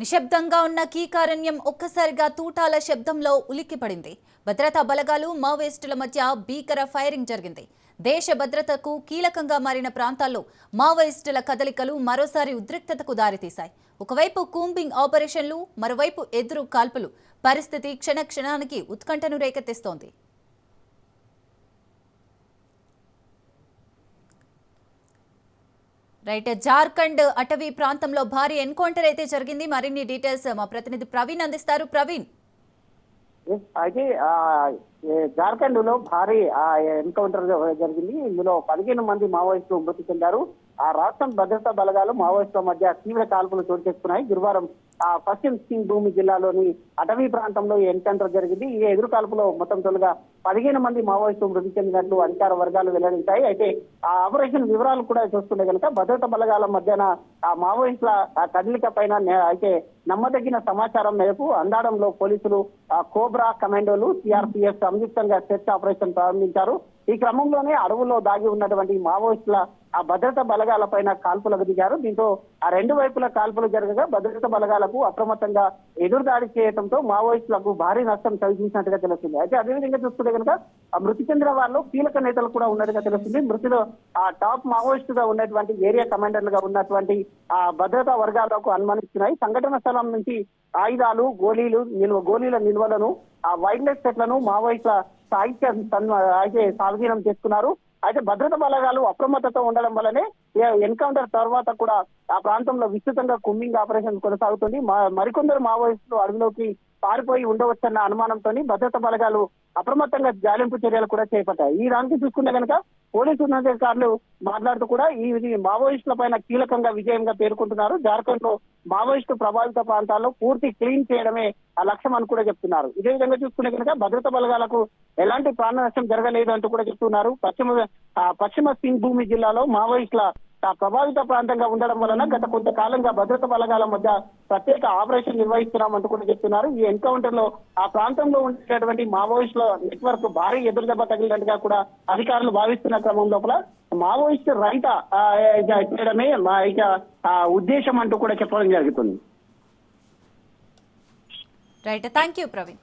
నిశ్శబ్దంగా ఉన్న కీకారణ్యం ఒక్కసారిగా తూటాల శబ్దంలో ఉలిక్కిపడింది. భద్రతా బలగాలు మావోయిస్టుల మధ్య భీకర ఫైరింగ్ జరిగింది. దేశ భద్రతకు కీలకంగా మారిన ప్రాంతాల్లో మావోయిస్టుల కదలికలు మరోసారి ఉద్రిక్తతకు దారితీశాయి. ఒకవైపు కూంబింగ్ ఆపరేషన్లు మరోవైపు ఎదురు కాల్పులు. పరిస్థితి క్షణక్షణానికి ఉత్కంఠను రేకెత్తిస్తోంది. రైట్ జార్ఖండ్ అటవీ ప్రాంతంలో భారీ ఎన్కౌంటర్ అయితే జరిగింది. మరిన్ని డీటెయిల్స్ మా ప్రతినిధి ప్రవీణ్ అందిస్తారు. ప్రవీణ్. అయితే జార్ఖండ్లో భారీ ఆ, ఎన్కౌంటర్ జరిగింది. ఇందులో పదిహేను మంది మావోయిస్టులు మృతి చెందారు. ఆ రాష్ట్రం భద్రతా బలగాలు మావోయిస్టుల మధ్య తీవ్ర కాల్పులు చోటు చేసుకున్నాయి. గురువారం ఆ పశ్చిమ సింగ్ భూమి జిల్లాలోని అటవీ ప్రాంతంలో ఈ ఎన్కౌంటర్ జరిగింది. ఈ ఎదురు కాల్పులో మొత్తం తొలుగా పదిహేను మంది మావోయిస్టులు మృతి చెందినట్లు అధికార వర్గాలు వెల్లడించాయి. అయితే ఆ ఆపరేషన్ వివరాలు కూడా చూస్తుండే కనుక భద్రతా బలగాల మధ్యన ఆ మావోయిస్టుల కదలిక పైన అయితే నమ్మదగిన సమాచారం మేరకు అందాడంలో పోలీసులు కోబ్రా కమాండోలు సిఆర్పిఎఫ్ సంయుక్తంగా సెర్చ్ ఆపరేషన్ ప్రారంభించారు. ఈ క్రమంలోనే అడవుల్లో దాగి ఉన్నటువంటి మావోయిస్టుల ఆ భద్రతా బలగాల పైన కాల్పులకు దిగారు. దీంతో ఆ రెండు వైపుల కాల్పులు జరగగా భద్రతా బలగాలకు అప్రమత్తంగా ఎదురుదాడి చేయడంతో మావోయిస్టులకు భారీ నష్టం కలిగించినట్టుగా తెలుస్తుంది. అయితే అదేవిధంగా చూస్తుంటే కనుక ఆ మృతి చెందిన వాళ్ళు కీలక నేతలు కూడా ఉన్నట్టుగా తెలుస్తుంది. మృతిలో ఆ టాప్ మావోయిస్ట్గా ఉన్నటువంటి ఏరియా కమాండర్లుగా ఉన్నటువంటి ఆ భద్రతా వర్గాలకు అనుమానిస్తున్నాయి సంఘటన స్థలం నుంచి ఆయుధాలు గోళీలు నిల్వ గోళీల నిల్వలను ఆ వైల్డ్ లైఫ్ సెట్లను మావోయిస్టుల సాహిత్య అయితే స్వాధీనం చేసుకున్నారు. అయితే భద్రత బలగాలు అప్రమత్తతో ఉండడం వల్లనే ఎన్కౌంటర్ తర్వాత కూడా ఆ ప్రాంతంలో విస్తృతంగా కుమ్మింగ్ ఆపరేషన్ కొనసాగుతుంది. మా- మరికొందరు మావోయిస్టులు అడవిలోకి పారిపోయి ఉండవచ్చన్న అనుమానంతో భద్రతా బలగాలు అప్రమత్తంగా జాలింపు చర్యలు కూడా చేపట్టాయి. ఈ దానికి చూసుకుంటే కనుక పోలీసు ఉన్నతాధికారులు మాట్లాడుతూ కూడా ఈ మావోయిస్టుల పైన కీలకంగా విజయంగా పేర్కొంటున్నారు. జార్ఖండ్లో మావోయిస్టు ప్రభావిత ప్రాంతాల్లో పూర్తి క్లీన్ చేయడమే ఆ లక్ష్యం అని కూడా చెప్తున్నారు. ఇదే విధంగా చూసుకునే కనుక భద్రతా బలగాలకు ఎలాంటి ప్రాణ నష్టం జరగలేదు అంటూ కూడా చెప్తున్నారు. పశ్చిమ పశ్చిమ సింగ్ భూమి జిల్లాలో మావోయిస్టుల ప్రభావిత ప్రాంతంగా ఉండడం వలన గత కొంతకాలంగా భద్రతా బలగాల మధ్య ప్రత్యేక ఆపరేషన్ నిర్వహిస్తున్నామంటూ కూడా చెప్తున్నారు. ఈ ఎన్కౌంటర్లో ఆ ప్రాంతంలో ఉండేటటువంటి మావోయిస్టుల నెట్వర్క్ భారీ ఎదురుదెబ్బ తగిలినట్టుగా కూడా అధికారులు భావిస్తున్న క్రమం లోపల మావోయిస్ట్ రైత ఇక చేయడమే మా ఇక ఆ, ఉద్దేశం అంటూ కూడా చెప్పడం జరుగుతుంది. Right thank you Praveen.